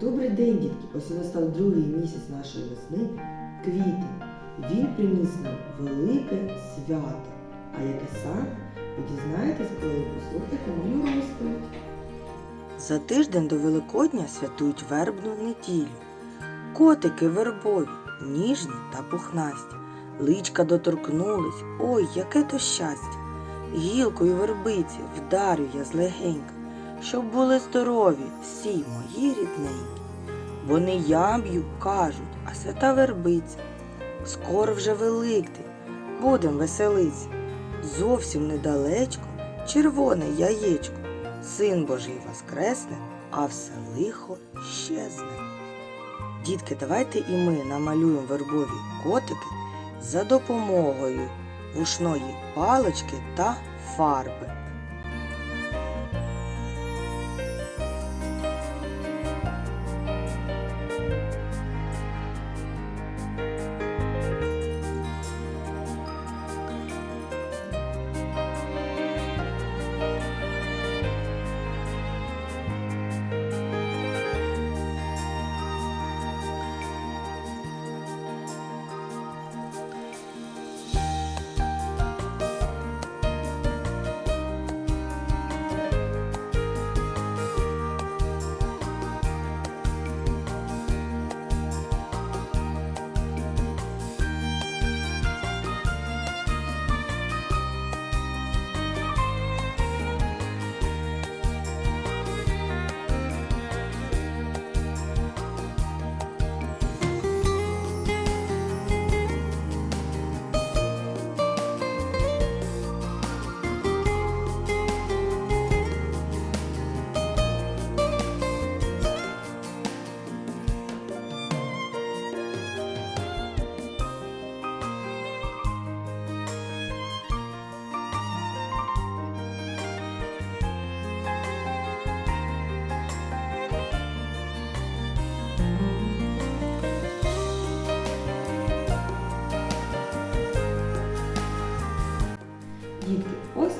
Добрий день, дітки! Ось настав другий місяць нашої весни квітень. Він приніс нам велике свято. А яке саме, ви дізнаєтесь, коли послухаєте мою розповідь. За тиждень до Великодня святують вербну неділю. Котики вербові, ніжні та пухнасті. Личка доторкнулись, ой, яке то щастя! Гілкою вербиці вдарю я злегенька, щоб були здорові всі мої рідненькі. Бо не я б'ю, кажуть, а свята вербиця. Скоро вже Великдень, будем веселиться. Зовсім недалечко червоне яєчко. Син Божий воскресне, а все лихо щезне. Дітки, давайте і ми намалюємо вербові котики за допомогою вушної палички та фарби.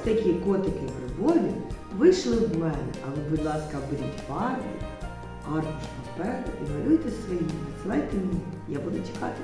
Такі котики вербові вийшли в мене. але, будь ласка, беріть фарби, аркуш паперу і малюйте свої. Надсилайте мені. Я буду чекати.